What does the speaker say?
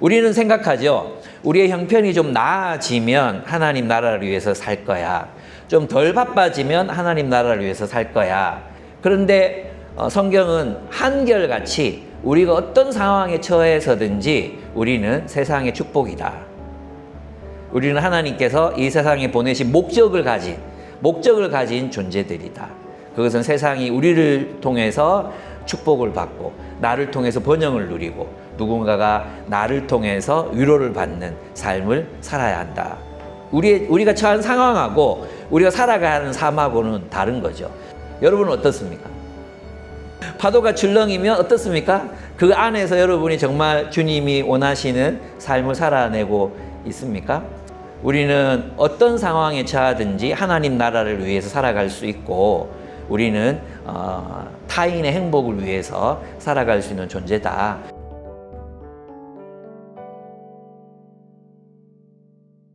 우리는 생각하죠. 우리의 형편이 좀 나아지면 하나님 나라를 위해서 살 거야. 좀 덜 바빠지면 하나님 나라를 위해서 살 거야. 그런데 어, 성경은 한결같이 우리가 어떤 상황에 처해서든지 우리는 세상의 축복이다. 우리는 하나님께서 이 세상에 보내신 목적을 가진 목적을 가진 존재들이다. 그것은 세상이 우리를 통해서 축복을 받고 나를 통해서 번영을 누리고 누군가가 나를 통해서 위로를 받는 삶을 살아야 한다. 우리 우리가 처한 상황하고 우리가 살아가는 삶하고는 다른 거죠. 여러분은 어떻습니까? 파도가 출렁이면 어떻습니까? 그 안에서 여러분이 정말 주님이 원하시는 삶을 살아내고 있습니까? 우리는 어떤 상황에 처하든지 하나님 나라를 위해서 살아갈 수 있고 우리는 어, 타인의 행복을 위해서 살아갈 수 있는 존재다.